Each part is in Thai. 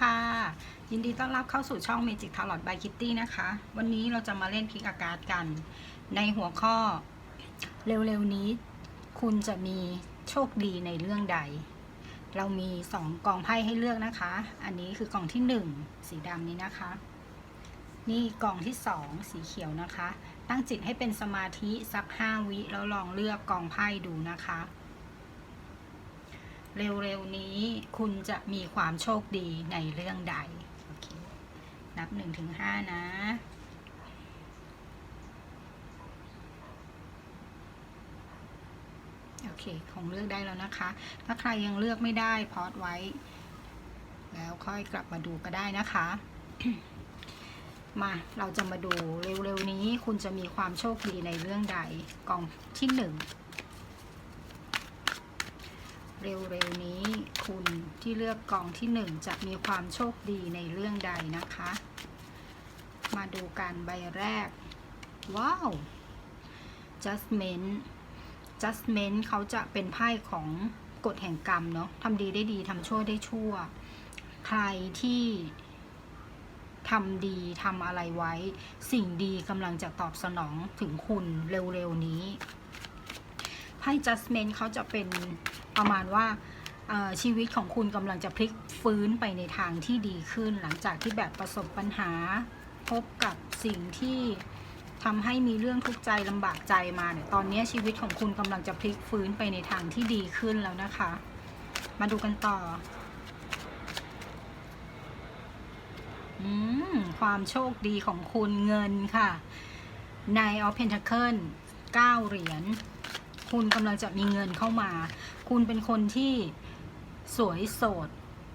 ค่ะ ยินดีต้อนรับเข้าสู่ช่อง Magic Tarot by Kitty นะคะ วันนี้เราจะมาเล่นพิกอากาศกัน ในหัวข้อเร็วๆนี้ คุณจะมีโชคดีในเรื่องใด เรามีสองกองไพ่ให้เลือกนะคะ อันนี้คือกล่องที่หนึ่งสีดำนี้นะคะ นี่กล่องที่สองสีเขียวนะคะ ตั้งจิตให้เป็นสมาธิสักห้าวิแล้วลองเลือกกองไพ่ดูนะคะ เร็วๆนี้คุณจะมีความโชคดีในเรื่องใดโอเคนับหนึ่งถึงห้านะโอเคคงเลือกได้แล้วนะคะ ถ้าใครยังเลือกไม่ได้พอดไว้ แล้วค่อยกลับมาดูก็ได้นะคะ มาเราจะมาดูเร็วๆนี้คุณจะมีความโชคดีในเรื่องใดกล่องที่หนึ่ง เร็วๆนี้คุณที่เลือกกองที่หนึ่งจะมีความโชคดีในเรื่องใดนะคะ มาดูกันใบแรก ว้าว judgment judgment เขาจะเป็นไพ่ของกฎแห่งกรรมเนาะทำดีได้ดีทำชั่วได้ชั่ว ใครที่ทำดีทำอะไรไว้ สิ่งดีกำลังจะตอบสนองถึงคุณเร็วๆนี้ ไพ่ judgment เขาจะเป็นประมาณว่าชีวิตของคุณกำลังจะพลิกฟื้นไปในทางที่ดีขึ้น หลังจากที่แบบประสบปัญหาพบกับสิ่งที่ทำให้มีเรื่องทุกข์ใจลำบากใจมาเนี่ยตอนนี้ชีวิตของคุณกำลังจะพลิกฟื้นไปในทางที่ดีขึ้นแล้วนะคะ มาดูกันต่ออืมความโชคดีของคุณเงินค่ะใน of Pentacle 9เหรียญ คุณกำลังจะมีเงินเข้ามา คุณเป็นคนที่สวยโสด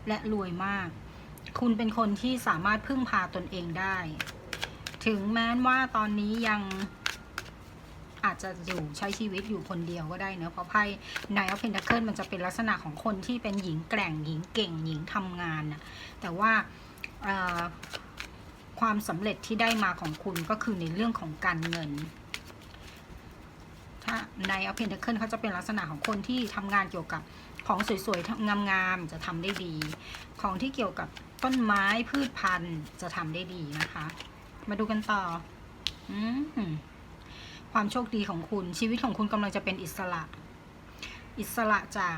และรวยมาก คุณเป็นคนที่สามารถพึ่งพาตนเองได้ ถึงแม้ว่าตอนนี้ยังอาจจะอยู่ใช้ชีวิตอยู่คนเดียวก็ได้เนอะเพราะไพ่นายออฟเพนทเคิลมันจะเป็นลักษณะของคนที่เป็นหญิงแกร่งหญิงเก่งหญิงทำงานนะแต่ว่าความสำเร็จที่ได้มาของคุณก็คือในเรื่องของการเงิน ในอ p เพน t เคิลเขาจะเป็นลักษณะของคนที่ทำงานเกี่ยวกับของสวยๆงามๆจะทำได้ดี ของที่เกี่ยวกับต้นไม้พืชพันธุ์จะทำได้ดีนะคะ มาดูกันต่ออความโชคดีของคุณชีวิตของคุณกำลังจะเป็นอิสระ อิสระจาก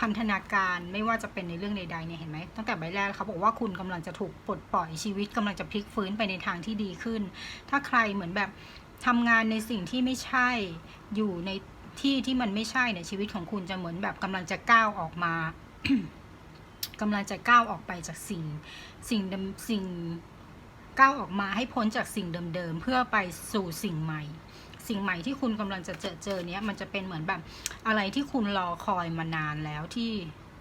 พันธนาการไม่ว่าจะเป็นในเรื่องใดๆเนี่ยเห็นไหมตั้งแต่ใบแรกเขาบอกว่าคุณกำลังจะถูกปลดปล่อยชีวิตกำลังจะพลิกฟื้นไปในทางที่ดีขึ้น ถ้าใครเหมือนแบบ ทำงานในสิ่งที่ไม่ใช่อยู่ในที่ที่มันไม่ใช่เนี่ยชีวิตของคุณจะเหมือนแบบกำลังจะก้าวออกมากำลังจะก้าวออกไปจากสิ่ง สิ่งเดิมสิ่งก้าวออกมาให้พ้นจากสิ่งเดิมๆเพื่อไปสู่สิ่งใหม่ สิ่งใหม่ที่คุณกำลังจะเจอเจอเนี้ยมันจะเป็นเหมือนแบบอะไรที่คุณรอคอยมานานแล้วที่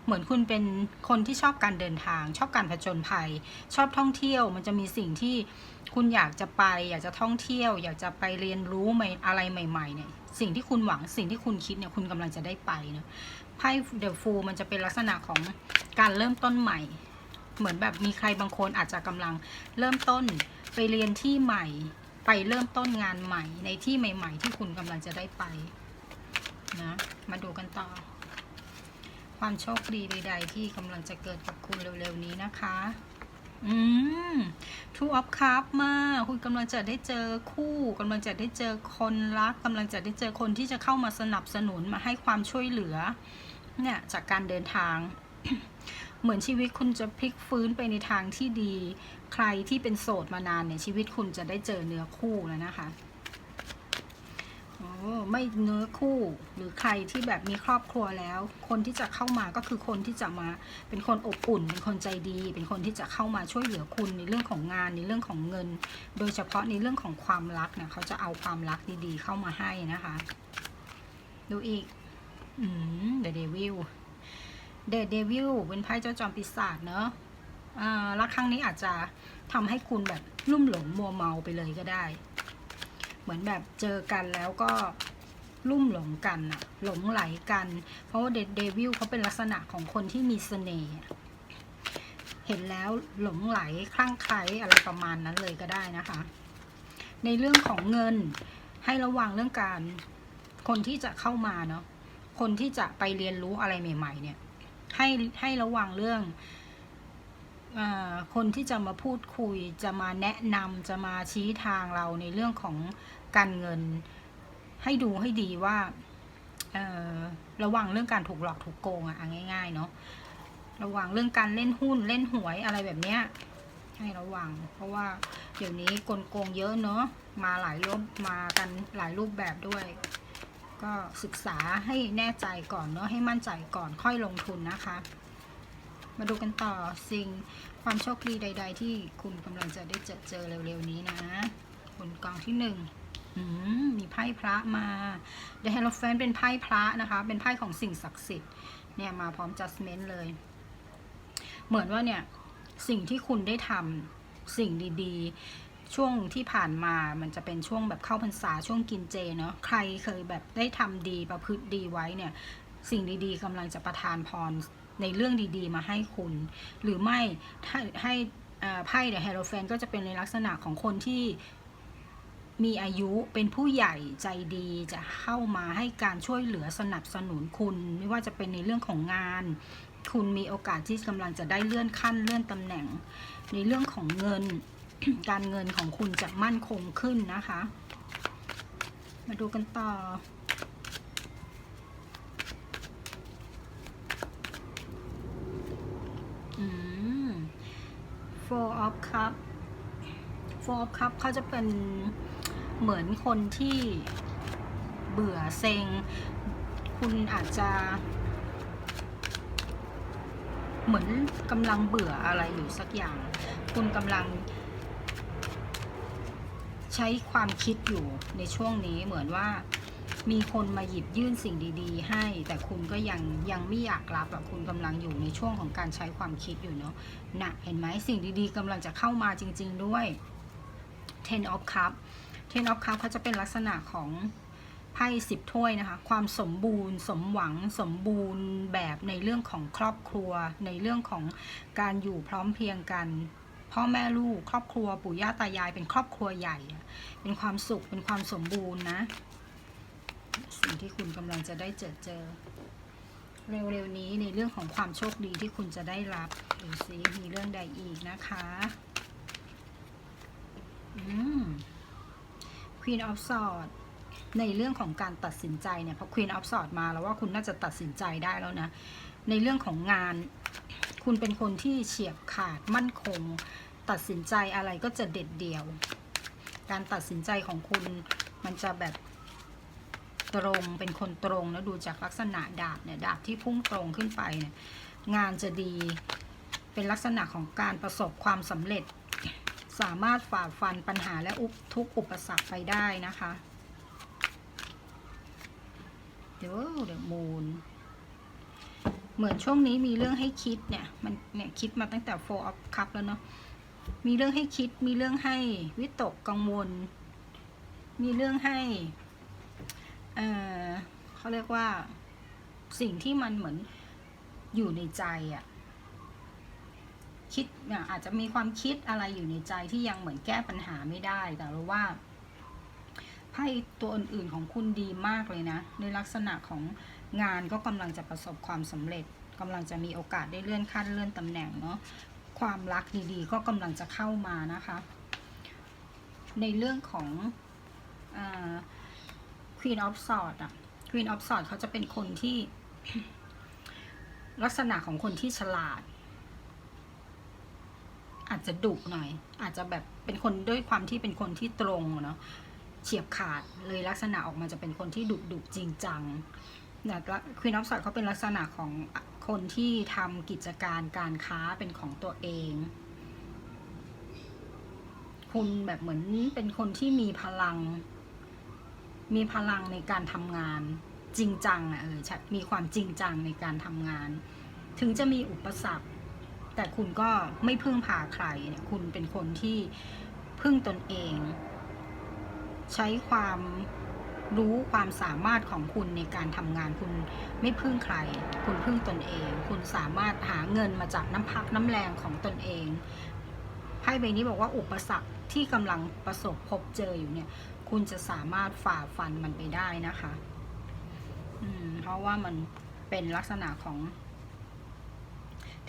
เหมือนคุณเป็นคนที่ชอบการเดินทาง ชอบการผจญภัย ชอบท่องเที่ยว มันจะมีสิ่งที่ คุณอยากจะไป อยากจะท่องเที่ยว อยากจะไปเรียนรู้ใหม่อะไรใหม่ๆเนี่ยสิ่งที่คุณหวังสิ่งที่คุณคิดเนี่ยคุณกำลังจะได้ไปเนะไพ่เดอะฟูมันจะเป็นลักษณะของการเริ่มต้นใหม่ เหมือนแบบมีใครบางคนอาจจะกำลังเริ่มต้นไปเรียนที่ใหม่ ไปเริ่มต้นงานใหม่ ในที่ใหม่ ๆ ที่คุณกำลังจะได้ไปนะมาดูกันต่อ ความโชคดีใด ๆ ที่กำลังจะเกิดกับคุณเร็วๆนี้นะคะ อืมทูออฟคัพมาคุณกำลังจะได้เจอคู่กำลังจะได้เจอคนรักกำลังจะได้เจอคนที่จะเข้ามาสนับสนุนมาให้ความช่วยเหลือ เนี่ย จากการเดินทาง เหมือนชีวิตคุณจะพลิกฟื้นไปในทางที่ดี ใครที่เป็นโสดมานานเนี่ยชีวิตคุณจะได้เจอเนื้อคู่แล้วนะคะ ไม่เนื้อคู่ หรือใครที่แบบมีครอบครัวแล้ว คนที่จะเข้ามาก็คือคนที่จะมาเป็นคนอบอุ่น เป็นคนใจดี เป็นคนที่จะเข้ามาช่วยเหลือคุณในเรื่องของงานในเรื่องของเงิน โดยเฉพาะในเรื่องของความรักเนี่ยเขาจะเอาความรักดีๆ เข้ามาให้นะคะ ดูอีกอืม The Devil The Devil เป็นไพ่เจ้าจอมปีศาจเนอะอ่ารักครั้งนี้อาจจะทำให้คุณแบบลุ่มหลงมัวเมาไปเลยก็ได้ เหมือนแบบเจอกันแล้วก็ลุ่มหลงกันอะหลงไหลกัน เพราะว่าเดวิลเขาเป็นลักษณะของคนที่มีเสน่ห์เห็นแล้วหลงไหลคลั่งไคล้อะไรประมาณนั้นเลยก็ได้นะคะ ในเรื่องของเงินให้ระวังเรื่องการ คนที่จะเข้ามาเนาะคนที่จะไปเรียนรู้อะไรใหม่ ๆ เนี่ย ให้ให้ระวังเรื่อง คนที่จะมาพูดคุยจะมาแนะนำจะมาชี้ทางเราในเรื่องของการเงิน ให้ดูให้ดีว่าระวังเรื่องการถูกหลอกถูกโกงอะง่าย ๆ เนาะระวังเรื่องการเล่นหุ้นเล่นหวยอะไรแบบเนี้ยให้ระวัง เพราะว่าเดี๋ยวนี้กลโกงเยอะเนาะมาหลายรูปมากันหลายรูปแบบด้วย ก็ศึกษาให้แน่ใจก่อนเนาะให้มั่นใจก่อนค่อยลงทุนนะคะ มาดูกันต่อสิ่งความโชคดีใด ๆ ที่คุณกำลังจะได้เจอเจอเร็วๆนี้นะผลกองที่หนึ่งมีไพ่พระมา The h e r o p h a n t เป็นไพ่พระนะคะ เป็นไพ่ของสิ่งศักดิ์สิทธิ์เนี่ยมาพร้อม judgment เลย เหมือนว่าเนี่ยสิ่งที่คุณได้ทำสิ่งดีๆ ช่วงที่ผ่านมามันจะเป็นช่วงแบบเข้าพรรษาช่วงกินเจเนาะใครเคยแบบได้ทำดีประพฤติดีไว้เนี่ย สิ่งดีๆกำลังจะประทานพร ในเรื่องดีๆ มาให้คุณ หรือไม่ถ้าให้ไพ่เดอะเฮโรแฟนก็จะเป็นในลักษณะของคนที่มีอายุเป็นผู้ใหญ่ใจดีจะเข้ามาให้การช่วยเหลือสนับสนุนคุณ ไม่ว่าจะเป็นในเรื่องของงาน คุณมีโอกาสที่กำลังจะได้เลื่อนขั้นเลื่อนตำแหน่ง ในเรื่องของเงินการเงินของคุณจะมั่นคงขึ้นนะคะ มาดูกันต่อม four of cup four of cup เขาจะเป็นเหมือนคนที่เบื่อเซ็ง คุณอาจจะ เหมือนกำลังเบื่ออะไรอยู่สักอย่าง คุณกำลัง ใช้ความคิดอยู่ในช่วงนี้เหมือนว่า มีคนมาหยิบยื่นสิ่งดี ๆ ให้ แต่คุณก็ยังยังไม่อยากรับอะคุณกำลังอยู่ในช่วงของการใช้ความคิดอยู่เนาะนะเห็นไหมสิ่งดีๆกำลังจะเข้ามาจริง ๆ ด้วย ten of cup ten of cup เขาจะเป็นลักษณะของไพ่สิบถ้วยนะคะ ความสมบูรณ์ สมหวัง สมบูรณ์แบบในเรื่องของครอบครัว ในเรื่องของการอยู่พร้อมเพรียงกัน พ่อแม่ลูก ครอบครัว ปู่ย่าตายาย เป็นครอบครัวใหญ่ เป็นความสุข เป็นความสมบูรณ์นะ สิ่งที่คุณกำลังจะได้เจอเจอ เร็วๆนี้ในเรื่องของความโชคดีที่คุณจะได้รับดูซิมีเรื่องใดอีกนะคะอืม Queen of Swords ในเรื่องของการตัดสินใจเนี่ยพอ Queen of Swords มาแล้วว่าคุณน่าจะตัดสินใจได้แล้วนะ ในเรื่องของงาน คุณเป็นคนที่เฉียบขาดมั่นคง ตัดสินใจอะไรก็จะเด็ดเดี่ยว การตัดสินใจของคุณมันจะแบบ ตรงเป็นคนตรงแล้วดูจากลักษณะดาบเนี่ยดาบที่พุ่งตรงขึ้นไปเนี่ยงานจะดีเป็นลักษณะของการประสบความสำเร็จ สามารถฝ่าฟันปัญหาและอุทุกอุปสรรคไปได้นะคะ เดี๋ยวเดี๋ยวมูลเหมือนช่วงนี้มีเรื่องให้คิดเนี่ยมันเนี่ยคิดมาตั้งแต่ four of cup แล้วเนาะมีเรื่องให้คิดมีเรื่องให้วิตกกังวล มีเรื่องให้ เออเขาเรียกว่าสิ่งที่มันเหมือนอยู่ในใจอะคิดอาจจะมีความคิดอะไรอยู่ในใจที่ยังเหมือนแก้ปัญหาไม่ได้ แต่เรู้ว่าไพ่ตัวอื่นๆของคุณดีมากเลยนะ ในลักษณะของงานก็กำลังจะประสบความสำเร็จกำลังจะมีโอกาสได้เลื่อนขั้นเลื่อนตำแหน่งเนาะความรักดีๆ ก็กำลังจะเข้ามานะคะ ในเรื่องของอา Queen of s w o r d อะ Queen of s w o r d เขาจะเป็นคนที่ ลักษณะของคนที่ฉลาด อาจจะดุหน่อย อาจจะแบบเป็นคนด้วยความที่เป็นคนที่ตรงเนาะเฉียบขาดเลยลักษณะออกมาจะเป็นคนที่ดุดุจริงจังแต่ควีนออฟสอดเขาเป็นลักษณะของคนที่ทำกิจการการค้าเป็นของตัวเองคุณแบบเหมือนเป็นคนที่มีพลัง มีพลังในการทำงานจริงจังอะเออมีความจริงจังในการทำงาน ถึงจะมีอุปสรรค แต่คุณก็ไม่พึ่งพาใครเนี่ยคุณเป็นคนที่พึ่งตนเอง ใช้ความรู้ความสามารถของคุณในการทำงานคุณไม่พึ่งใคร คุณพึ่งตนเอง คุณสามารถหาเงินมาจากน้ำพักน้ำแรงของตนเองไพ่ใบนี้บอกว่าอุปสรรคที่กำลังประสบพบเจออยู่เนี่ย คุณจะสามารถฝ่าฟันมันไปได้นะคะ อืม เพราะว่ามันเป็นลักษณะของ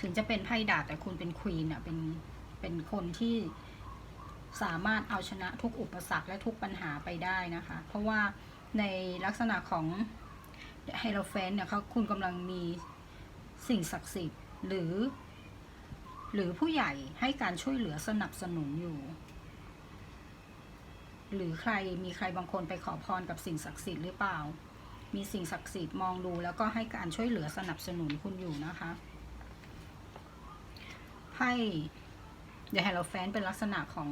ถึงจะเป็นไพ่ดาบแต่คุณเป็นควีนอะเป็น เป็นคนที่สามารถเอาชนะทุกอุปสรรคและทุกปัญหาไปได้นะคะ เพราะว่าในลักษณะของไฮโรแฟนเนี่ยเขาคุณกำลังมีสิ่งศักดิ์สิทธิ์หรือ หรือผู้ใหญ่ให้การช่วยเหลือสนับสนุนอยู่ หรือใครมีใครบางคนไปขอพรกับสิ่งศักดิ์สิทธิ์หรือเปล่า มีสิ่งศักดิ์สิทธิ์มองดูแล้วก็ให้การช่วยเหลือสนับสนุนคุณอยู่นะคะไพ่เดอะไฮโลแฟนเป็นลักษณะของ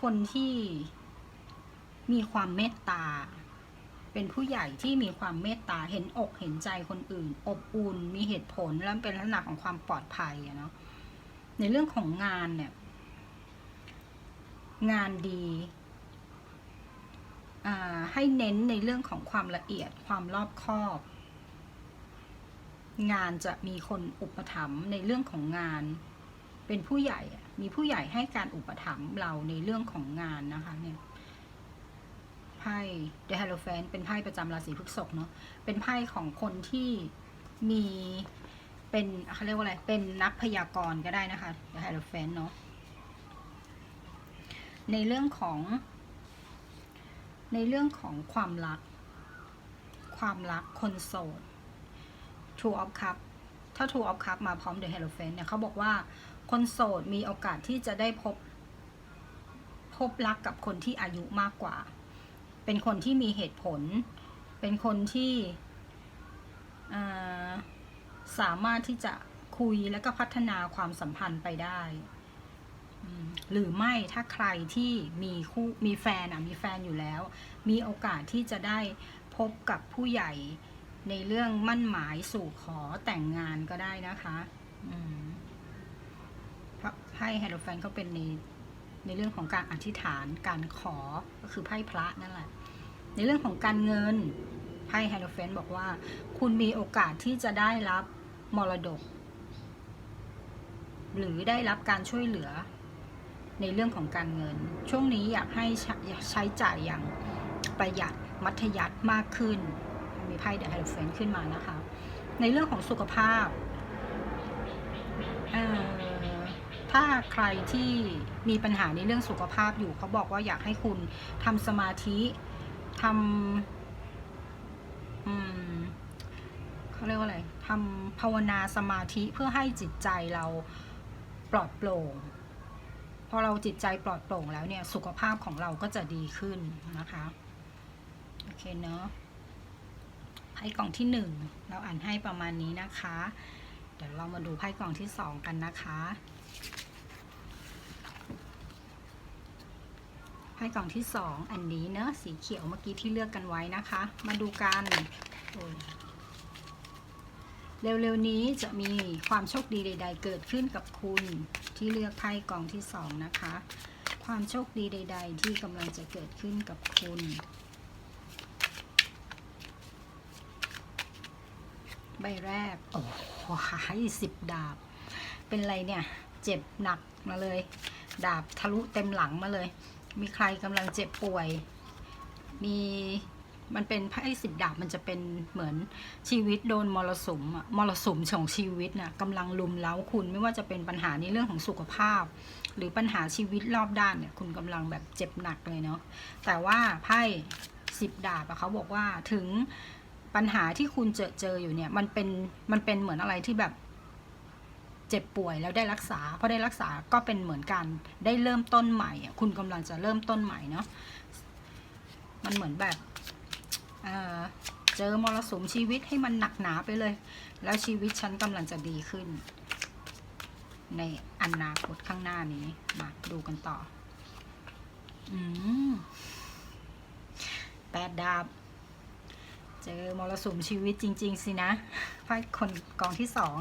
คนที่มีความเมตตา เป็นผู้ใหญ่ที่มีความเมตตา เห็นอกเห็นใจคนอื่น อบอุ่น มีเหตุผล และเป็นลักษณะของความปลอดภัยเนาะ ในเรื่องของงานเนี่ย งานดีให้เน้นในเรื่องของความละเอียดความรอบคอบ งานจะมีคนอุปถัมภ์ในเรื่องของงาน เป็นผู้ใหญ่มีผู้ใหญ่ให้การอุปถัมภ์เราในเรื่องของงานนะคะเนี่ยไพ่ The Hierophant เป็นไพ่ประจำราศีพฤษภเนาะเป็นไพ่ของคนที่มีเป็นเขาเรียกว่าอะไรเป็นนักพยากรณ์ก็ได้นะคะ The Hierophant เนาะ ในเรื่องของ ในเรื่องของความรัก ความรักคนโสด True of Cup ถ้า True of Cup มาพร้อม The Hierophant เนี่ยเขาบอกว่าคนโสดมีโอกาสที่จะได้พบ พบรักกับคนที่อายุมากกว่า เป็นคนที่มีเหตุผล เป็นคนที่สามารถที่จะคุยแล้วก็พัฒนาความสัมพันธ์ไปได้ หรือไม่ถ้าใครที่มีคู่มีแฟนอะมีแฟนอยู่แล้ว มีโอกาสที่จะได้พบกับผู้ใหญ่ในเรื่องมั่นหมายสู่ขอแต่งงานก็ได้นะคะอืมเพราะไพ่ไฮโรแฟนเขาเป็นในในเรื่องของการอธิษฐานการขอก็คือไพ่พระนั่นแหละ ในเรื่องของการเงินไพ่ไฮโรแฟนบอกว่า คุณมีโอกาสที่จะได้รับมรดก หรือได้รับการช่วยเหลือ ในเรื่องของการเงิน ช่วงนี้อยากให้ใช้ใช้จ่ายอย่างประหยัดมัธยัติมากขึ้น มีไพ่เดอะไฮโรแฟนขึ้นมานะคะ ในเรื่องของสุขภาพ ถ้าใครที่มีปัญหาในเรื่องสุขภาพอยู่เขาบอกว่าอยากให้คุณทำสมาธิทำเขาเรียกว่าอะไรทำภาวนาสมาธิเพื่อให้จิตใจเราปลอดโปร่ง พอเราจิตใจปลอดโปร่งแล้วเนี่ยสุขภาพของเราก็จะดีขึ้นนะคะโอเคเนาะไพ่กล่องที่หนึ่งเราอ่านให้ประมาณนี้นะคะ เดี๋ยวเรามาดูไพ่กล่องที่สองกันนะคะไพ่กล่องที่สองอันนี้เนอะสีเขียวเมื่อกี้ที่เลือกกันไว้นะคะ มาดูกันโอ้ เร็วๆนี้จะมีความโชคดีใด ๆ เกิดขึ้นกับคุณที่เลือกไพ่กองที่สองนะคะ ความโชคดีใด ๆ ที่กำลังจะเกิดขึ้นกับคุณ ใบแรก โอ้โหสิบดาบ เป็นไรเนี่ย เจ็บหนักมาเลย ดาบทะลุเต็มหลังมาเลย มีใครกำลังเจ็บป่วย มี มันเป็นไพ่สิบดาบมันจะเป็นเหมือนชีวิตโดนมรสุมอะมรสุมของชีวิตน่ะกำลังลุมเล้าคุณไม่ว่าจะเป็นปัญหาในเรื่องของสุขภาพ หรือปัญหาชีวิตรอบด้านเนี่ยคุณกำลังแบบเจ็บหนักเลยเนาะแต่ว่าไพ่สิบดาบเขาบอกว่าถึงปัญหาที่คุณเจอเจออยู่เนี่ยมันเป็นมันเป็นเหมือนอะไรที่แบบเจ็บป่วยแล้วได้รักษาพอได้รักษาก็เป็นเหมือนกันได้เริ่มต้นใหม่อะคุณกำลังจะเริ่มต้นใหม่เนาะมันเหมือนแบบ เจอมรสุมชีวิตให้มันหนักหนาไปเลย แล้วชีวิตฉันกำลังจะดีขึ้น ในอนาคตข้างหน้านี้ มาดูกันต่อ อืมแปดดาบ เจอมรสุมชีวิตจริง ๆ สินะไพ่คนกองที่สอง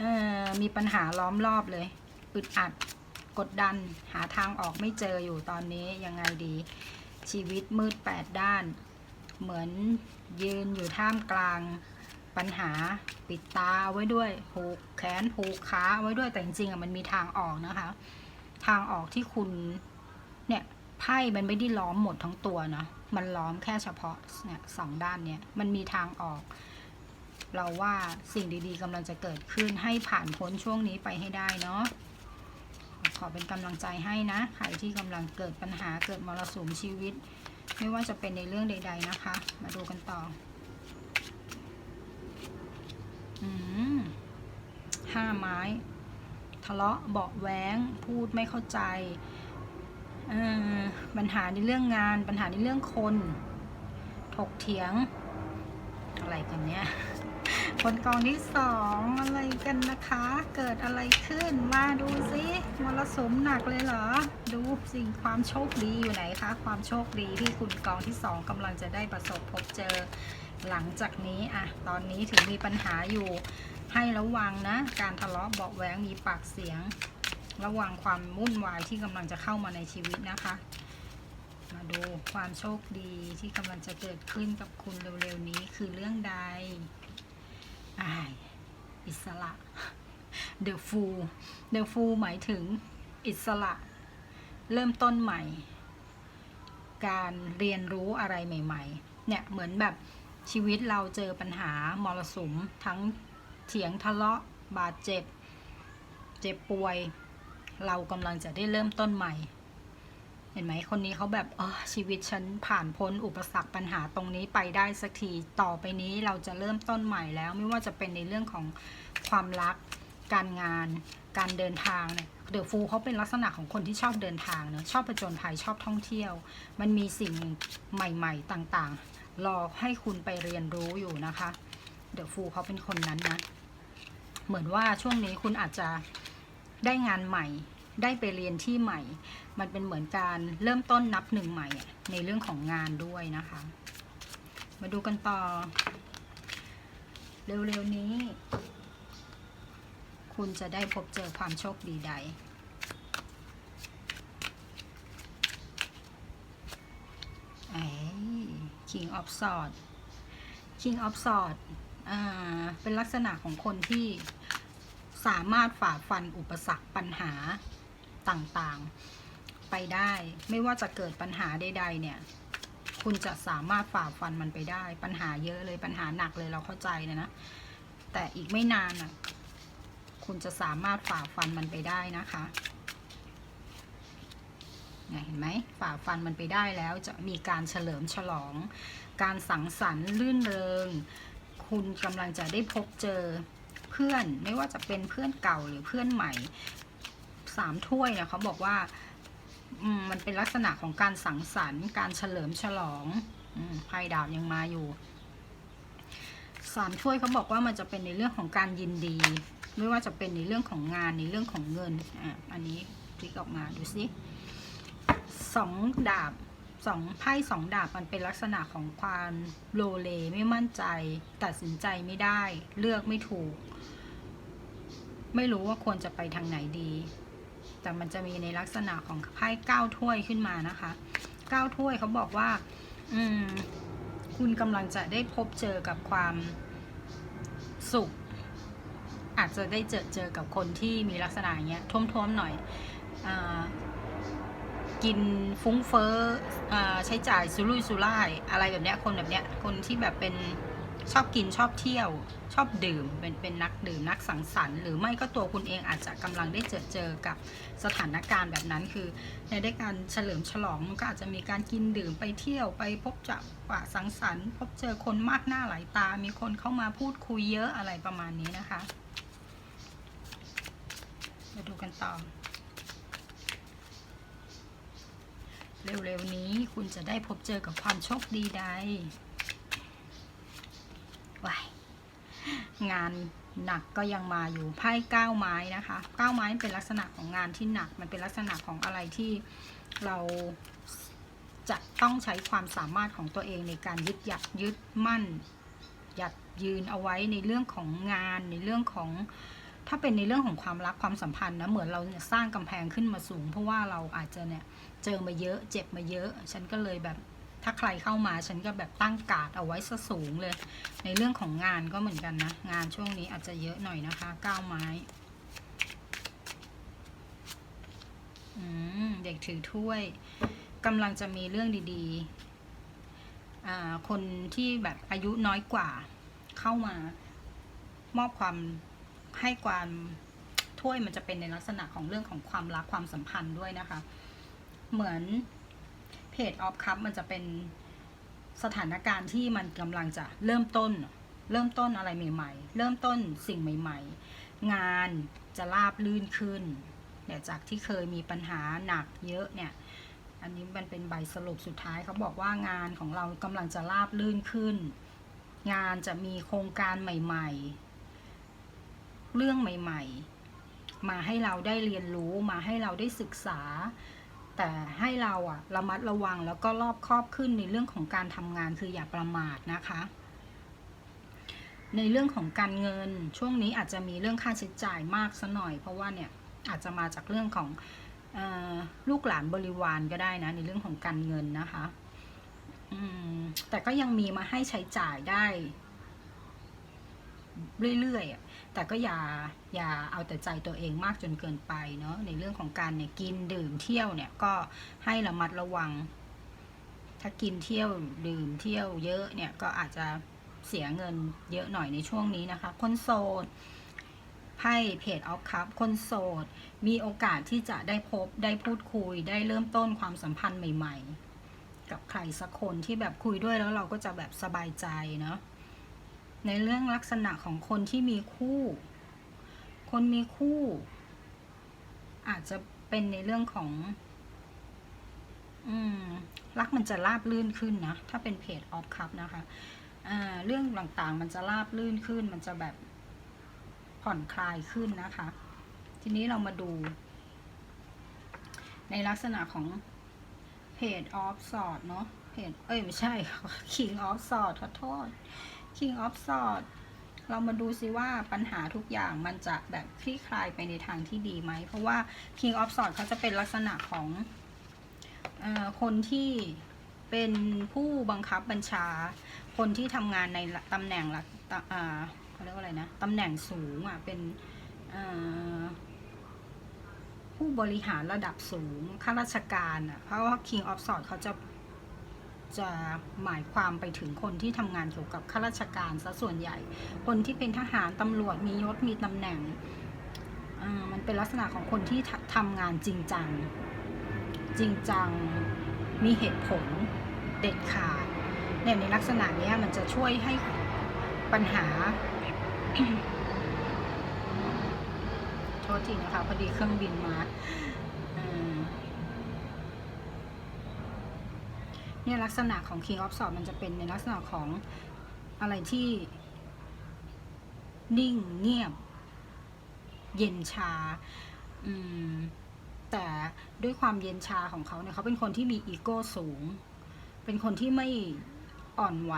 ออมีปัญหาล้อมรอบเลยอึดอัดกดดันหาทางออกไม่เจออยู่ตอนนี้ยังไงดี ชีวิตมืดแปดด้าน เหมือนยืนอยู่ท่ามกลางปัญหาปิดตาไว้ด้วยผูกแขนผูกขาไว้ด้วยแต่จริงๆอะมันมีทางออกนะคะ ทางออกที่คุณเนี่ยไพ่มันไม่ได้ล้อมหมดทั้งตัวนะมันล้อมแค่เฉพาะเนี่ยสองด้านเนี่ยมันมีทางออก เราว่าสิ่งดีๆกำลังจะเกิดขึ้นให้ผ่านพ้นช่วงนี้ไปให้ได้เนาะขอเป็นกำลังใจให้นะใครที่กำลังเกิดปัญหาเกิดมรสุมชีวิต ไม่ว่าจะเป็นในเรื่องใด ๆนะคะ มาดูกันต่อห้าไม้ ทะเลาะเบาแหวงพูดไม่เข้าใจปัญหาในเรื่องงาน ปัญหาในเรื่องคน ถกเถียง อะไรกันเนี้ย คนกองที่สองอะไรกันนะคะ เกิดอะไรขึ้นมาดูสิมรสุมหนักเลยเหรอ ดูสิ่งความโชคดีอยู่ไหนคะ ความโชคดีที่คุณกองที่สองกำลังจะได้ประสบพบเจอหลังจากนี้อะตอนนี้ถึงมีปัญหาอยู่ให้ระวังนะ การทะเลาะเบาะแว้งมีปากเสียง ระวังความวุ่นวายที่กำลังจะเข้ามาในชีวิตนะคะ มาดูความโชคดีที่กำลังจะเกิดขึ้นกับคุณเร็วๆนี้คือเรื่องใด อายอิสระ The Fool The Fool หมายถึงอิสระ เริ่มต้นใหม่ การเรียนรู้อะไรใหม่ ๆ เนี่ยเหมือนแบบชีวิตเราเจอปัญหามรสุม ทั้งเถียงทะเลาะบาดเจ็บ เจ็บป่วย เรากำลังจะได้เริ่มต้นใหม่ เห็นไหมคนนี้เขาแบบออชีวิตฉันผ่านพ้นอุปสรรคปัญหาตรงนี้ไปได้สักทีต่อไปนี้เราจะเริ่มต้นใหม่แล้ว ไม่ว่าจะเป็นในเรื่องของความรัก การงาน การเดินทางเนี่ยเดอะฟูเขาเป็นลักษณะของคนที่ชอบเดินทางเนอะชอบประจนภัยชอบท่องเที่ยว มันมีสิ่งใหม่ ๆ ต่างๆ รอให้คุณไปเรียนรู้อยู่นะคะเดอะฟูเขาเป็นคนนั้นนะเหมือนว่าช่วงนี้คุณอาจจะได้งานใหม่ ได้ไปเรียนที่ใหม่ มันเป็นเหมือนการเริ่มต้นนับหนึ่งใหม่ในเรื่องของงานด้วยนะคะ มาดูกันต่อ เร็วๆนี้ คุณจะได้พบเจอความโชคดีใดไอ้ King of Swords King of Swords อ่าเป็นลักษณะของคนที่สามารถฝ่าฟันอุปสรรคปัญหา ต่างๆ ไปได้ ไม่ว่าจะเกิดปัญหาใด ๆ เนี่ย คุณจะสามารถฝ่าฟันมันไปได้ ปัญหาเยอะเลยปัญหาหนักเลยเราเข้าใจนะนะ แต่อีกไม่นานอะ คุณจะสามารถฝ่าฟันมันไปได้นะคะเนี่ยเห็นไหมฝ่าฟันมันไปได้แล้วจะมีการเฉลิมฉลอง การสังสรรค์ลื่นเริง คุณกำลังจะได้พบเจอเพื่อนไม่ว่าจะเป็นเพื่อนเก่าหรือเพื่อนใหม่ สามถ้วยเนี่ยเขาบอกว่ามันเป็นลักษณะของการสังสรรค์การเฉลิมฉลองอไพ่ดาวยังมาอยู่สามถ้วยเขาบอกว่ามันจะเป็นในเรื่องของการยินดี ไม่ว่าจะเป็นในเรื่องของงานในเรื่องของเงินอะอันนี้พลิกออกมาดูสิสองดาบสองไพ่สองดาบมันเป็นลักษณะของความโลเลไม่มั่นใจ ตัดสินใจไม่ได้ เลือกไม่ถูก ไม่รู้ว่าควรจะไปทางไหนดี แต่มันจะมีในลักษณะของไพ่เก้าถ้วยขึ้นมานะคะเก้าถ้วยเขาบอกว่า อืม คุณกำลังจะได้พบเจอกับความสุข อาจจะได้เจอเจอกับคนที่มีลักษณะอย่างเงี้ยท่วมๆหน่อยอกินฟุ้งเฟ้ออใช้จ่ายสุรุ่ยสุร่าย อะไรแบบเนี้ยคนแบบเนี้ยคนที่แบบเป็น ชอบกินชอบเที่ยว ชอบดื่มเป็นเป็นนักดื่มนักสังสรรค์หรือไม่ก็ตัวคุณเองอาจจะกำลังได้เจอเจอกับสถานการณ์แบบนั้น คือในได้การเฉลิมฉลองมันก็อาจจะมีการกินดื่มไปเที่ยวไปพบจับปะสังสรรค์ พบเจอคนมากหน้าหลายตา มีคนเข้ามาพูดคุยเยอะอะไรประมาณนี้นะคะมาดูกันต่อ เร็วๆนี้คุณจะได้พบเจอกับความโชคดีใดว้าย งานหนักก็ยังมาอยู่ไพ่เก้าไม้นะคะเก้าไม้เป็นลักษณะของงานที่หนัก มันเป็นลักษณะของอะไรที่เราจะต้องใช้ความสามารถของตัวเองในการยึดหยัดยึดมั่นหยัดยืนเอาไว้ในเรื่องของงานในเรื่องของถ้าเป็นในเรื่องของความรักความสัมพันธ์นะเหมือนเราเนี่ยสร้างกำแพงขึ้นมาสูง เพราะว่าเราอาจจะเนี่ยเจอมาเยอะเจ็บมาเยอะ ฉันก็เลยแบบ ถ้าใครเข้ามาฉันก็แบบตั้งการ์ดเอาไว้ซะสูงเลย ในเรื่องของงานก็เหมือนกันนะ งานช่วงนี้อาจจะเยอะหน่อยนะคะก้าวไม้มเด็กถือถ้วยกำลังจะมีเรื่องดีๆ คนที่แบบอายุน้อยกว่า เข้ามามอบความให้ความถ้วยมันจะเป็นในลักษณะของเรื่องของความรักความสัมพันธ์ด้วยนะคะ เหมือน เพจออฟคัพมันจะเป็นสถานการณ์ที่มันกำลังจะเริ่มต้น เริ่มต้นอะไรใหม่ ๆ เริ่มต้นสิ่งใหม่ ๆ งานจะราบลื่นขึ้นเนี่ยจากที่เคยมีปัญหาหนักเยอะเนี่ย อันนี้มันเป็นใบสรุปสุดท้ายเขาบอกว่างานของเรากำลังจะราบลื่นขึ้น งานจะมีโครงการใหม่ ๆ เรื่องใหม่ ๆ มาให้เราได้เรียนรู้มาให้เราได้ศึกษา แต่ให้เราอะระมัดระวังแล้วก็รอบครอบขึ้นในเรื่องของการทำงานคืออย่าประมาทนะคะ ในเรื่องของการเงินช่วงนี้อาจจะมีเรื่องค่าใช้จ่ายมากซะหน่อย เพราะว่าเนี่ยอาจจะมาจากเรื่องของออลูกหลานบริวารก็ได้นะในเรื่องของการเงินนะคะแต่ก็ยังมีมาให้ใช้จ่ายได้ เรื่อยๆอะแต่ก็อย่าอย่าเอาแต่ใจตัวเองมากจนเกินไปเนาะในเรื่องของการเนี่ยกินดื่มเที่ยวเนี่ยก็ให้ระมัดระวัง ถ้ากินเที่ยวดื่มเที่ยวเยอะเนี่ยก็อาจจะเสียเงินเยอะหน่อยในช่วงนี้นะคะ คนโสดไพ่เพจออฟคัพคนโสด มีโอกาสที่จะได้พบได้พูดคุย ได้เริ่มต้นความสัมพันธ์ใหม่ ๆ กับใครสักคนที่แบบคุยด้วยแล้วเราก็จะแบบสบายใจเนาะ ในเรื่องลักษณะของคนที่มีคู่ คนมีคู่ อาจจะเป็นในเรื่องของ อืม รักมันจะราบลื่นขึ้นนะ ถ้าเป็นเพจออฟคัพนะคะอ่าเรื่องต่างๆ มันจะราบลื่นขึ้น มันจะแบบผ่อนคลายขึ้นนะคะ ทีนี้เรามาดู ในลักษณะของเพจออฟสอดเนาะเพจเอ้ย ไม่ใช่ King of Swords ขอโทษ King of Swords เรามาดูซิว่าปัญหาทุกอย่างมันจะแบบคลี่คลายไปในทางที่ดีไหม เพราะว่า King of Swords เขาจะเป็นลักษณะของออคนที่เป็นผู้บังคับบัญชา คนที่ทำงานในตำแหน่งละเขาเรียกว่าอะไรนะตำแหน่งสูงอะเป็นผู้บริหารระดับสูงข้าราชการอะเพราะว่า King of Swords เขาจะ จะหมายความไปถึงคนที่ทำงานเกี่ยวกับข้าราชการซะส่วนใหญ่ คนที่เป็นทหารตำรวจมียศมีตำแหน่งมันเป็นลักษณะของคนที่ทำงานจริงจัง จริงจังมีเหตุผลเด็ดขาดเนี่ยในลักษณะนี้มันจะช่วยให้ปัญหาโทษทีนะคะพอดีเครื่องบินมาอืม เนี่ยลักษณะของ King of Swords มันจะเป็นในลักษณะของอะไรที่ นิ่งเงียบ เย็นชาอืมแต่ด้วยความเย็นชาของเขาเนี่ยเขาเป็นคนที่มีอีโก้สูง เป็นคนที่ไม่อ่อนไหว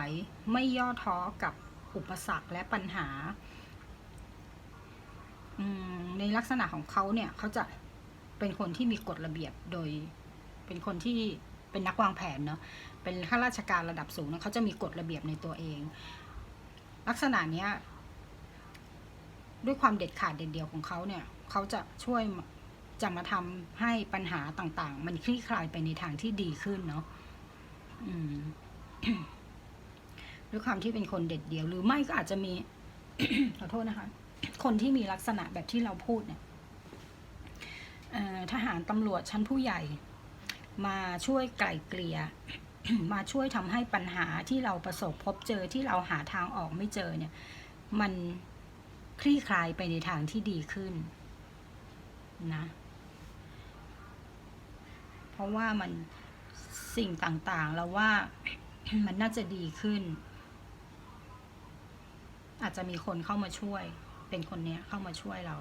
ไม่ย่อท้อกับอุปสรรคและปัญหา ในลักษณะของเขาเนี่ยเขาจะเป็นคนที่มีกฎระเบียบโดยเป็นคนที่ เป็นนักวางแผนเนาะเป็นข้าราชการระดับสูงนะเขาจะมีกฎระเบียบในตัวเอง ลักษณะเนี้ยด้วยความเด็ดขาดเด็ดเดียวของเขาเนี่ยเขาจะช่วยจะมาทำให้ปัญหาต่างๆ มันคลี่คลายไปในทางที่ดีขึ้นเนาะด้วยความที่เป็นคนเด็ดเดียว หรือไม่ก็อาจจะมีขอโทษนะคะ คนที่มีลักษณะแบบที่เราพูดเนี่ยทหารตำรวจชั้นผู้ใหญ่ มาช่วยไกล่เกลี่ยมาช่วยทำให้ปัญหาที่เราประสบพบเจอที่เราหาทางออกไม่เจอเนี่ย มันคลี่คลายไปในทางที่ดีขึ้นนะเพราะว่ามันสิ่งต่างๆเราว่ามันน่าจะดีขึ้น อาจจะมีคนเข้ามาช่วย เป็นคนเนี้ยเข้ามาช่วยเรา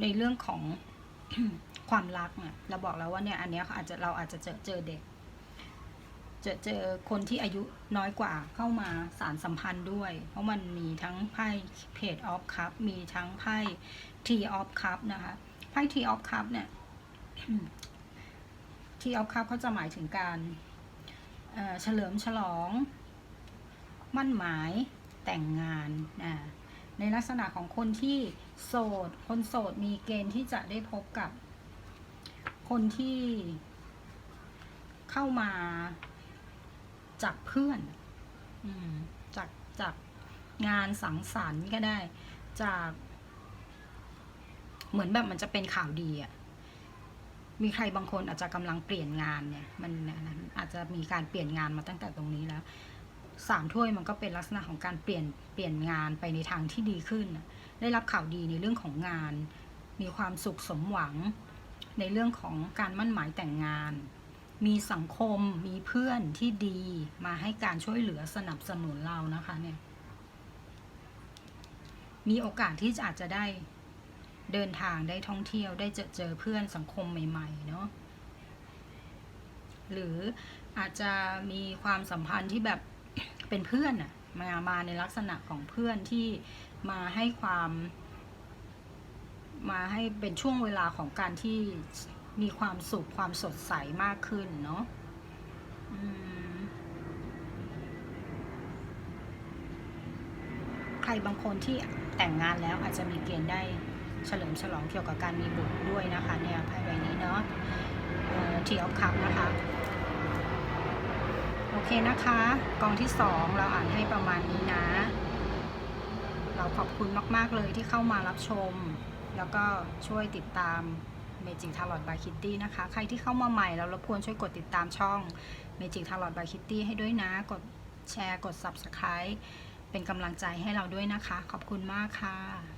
ในเรื่องของ ความรักเนี่ยเราบอกแล้วว่าเนี่ยอันเนี้ยอาจจะเราอาจจะเจอเจอเด็ก เจอเจอคนที่อายุน้อยกว่าเข้ามาสารสัมพันธ์ด้วย เพราะมันมีทั้งไพ่เพจออฟคัพมีทั้งไพ่ทีออฟคัพนะคะไพ่ทีออฟคัพเนี่ยทีออฟคัพเขาจะหมายถึงการเอ่อเฉลิมฉลอง มั่นหมายแต่งงานนะในลักษณะของคนที่โสด คนโสดมีเกณฑ์ที่จะได้พบกับ คนที่เข้ามาจากเพื่อนอืมจากจากงานสังสรรค์ก็ได้ จาก เหมือนแบบมันจะเป็นข่าวดีอะมีใครบางคนอาจจะกำลังเปลี่ยนงานเนี่ย มันอาจจะมีการเปลี่ยนงานมาตั้งแต่ตรงนี้แล้วสามถ้วยมันก็เป็นลักษณะของการเปลี่ยนเปลี่ยนงานไปในทางที่ดีขึ้น ได้รับข่าวดีในเรื่องของงาน มีความสุขสมหวัง ในเรื่องของการมั่นหมายแต่งงาน มีสังคมมีเพื่อนที่ดีมาให้การช่วยเหลือสนับสนุนเรานะคะเนี่ยมีโอกาสที่อาจจะได้เดินทางได้ท่องเที่ยวได้เจอเจอเพื่อนสังคมใหม่ๆเนาะหรืออาจจะมีความสัมพันธ์ที่แบบเป็นเพื่อนอะมามาในลักษณะของเพื่อนที่มาให้ความ มาให้เป็นช่วงเวลาของการที่มีความสุขความสดใสมากขึ้นเนาะใครบางคนที่แต่งงานแล้วอาจจะมีเกณฑ์ได้เฉลิมฉลองเกี่ยวกับการมีบุตรด้วยนะคะเนี่ยไพ่ใบนี้เนาะทีออฟคัพนะคะ โอเคนะคะ กองที่สองเราอ่านให้ประมาณนี้นะ เราขอบคุณมาก ๆ เลยที่เข้ามารับชม แล้วก็ช่วยติดตาม Magic Tarot by Kitty นะคะ ใครที่เข้ามาใหม่แล้วรบกวนช่วยกดติดตามช่อง Magic Tarot by Kitty ให้ด้วยนะ กดแชร์ กด Subscribe เป็นกำลังใจให้เราด้วยนะคะ ขอบคุณมากค่ะ